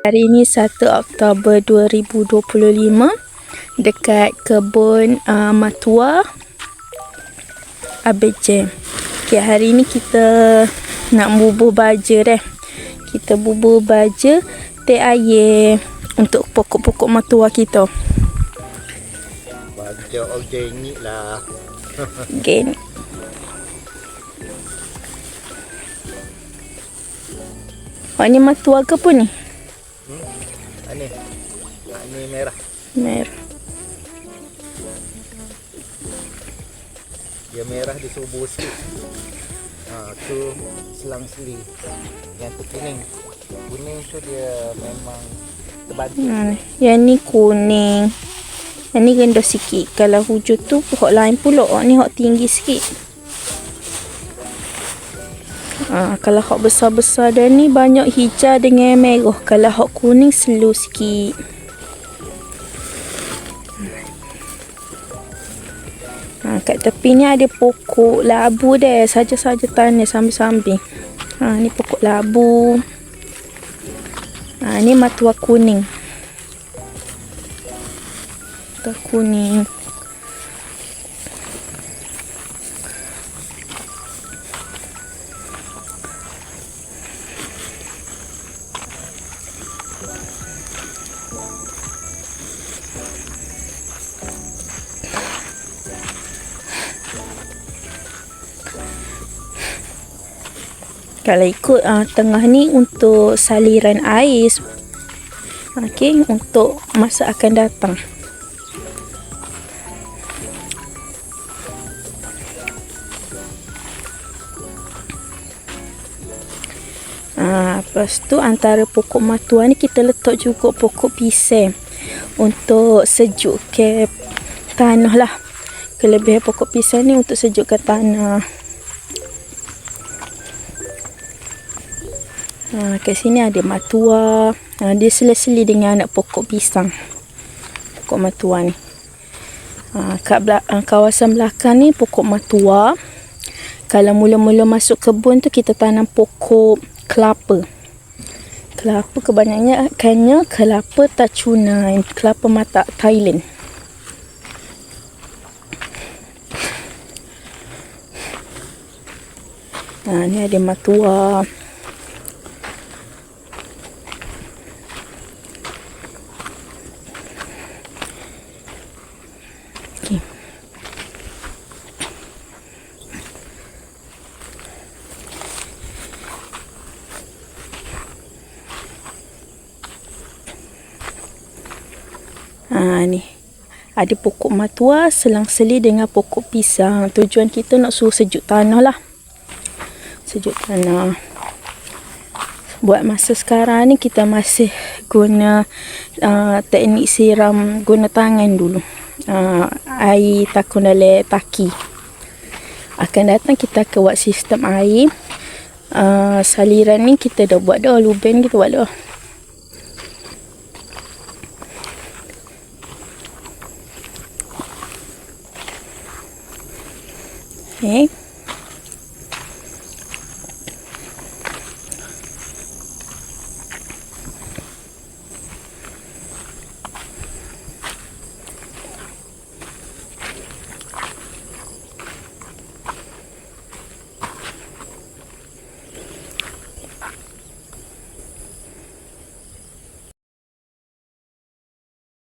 Hari ini 1 Oktober 2025 dekat kebun uh, Matua Abeje. Okay, hari ni kita nak bubuh baja deh. Kita bubuh baja teh air untuk pokok-pokok matua kita. Baca organik lah. Again. Oh, ni matua ke apa ni? Hmm? Ini. Ini merah. Merah. Dia merah dia subur sikit. Ha, tu selang seli. Yang tu kuning. Kuning tu dia memang terbanting. Ha, yang ni kuning. Yang ni rendah sikit. Kalau hujung tu pokok lain pula. Ni hok tinggi sikit. Ha, kalau hok besar-besar dan ni banyak hijau dengan merah. Kalau hok kuning slow sikit. Ha, kat tepi ni ada pokok labu deh. Saja-saja tanah sambil-sambil. Ha, ni pokok labu. Ha, ni matua kuning. Matua kuning. Kalau ikut uh, tengah ni untuk saliran air. Okey, untuk masa akan datang. Ha, lepas tu antara pokok matua ni kita letak juga pokok pisang untuk sejuk ke tanah lah. Kelebihan pokok pisang ni untuk sejukkan tanah. Ha, kat sini ada matua. Ha, dia seli-seli dengan anak pokok pisang. Pokok matua ni. Ha, kat bela- ha, kawasan belakang ni pokok matua. Kalau mula-mula masuk kebun tu kita tanam pokok kelapa. Kelapa kebanyakannya akannya kelapa tacuna, kelapa mata Thailand. Ha, ni ada matua. Ha ni. Ada pokok matua selang-seli dengan pokok pisang. Tujuan kita nak suruh sejuk tanah lah. Sejuk tanah. Buat masa sekarang ni kita masih guna uh, teknik siram guna tangan dulu. Uh, air takun dalam taki. Akan datang kita akan buat sistem air. Uh, saliran ni kita dah buat dah. Lubang kita buat dah. Okay.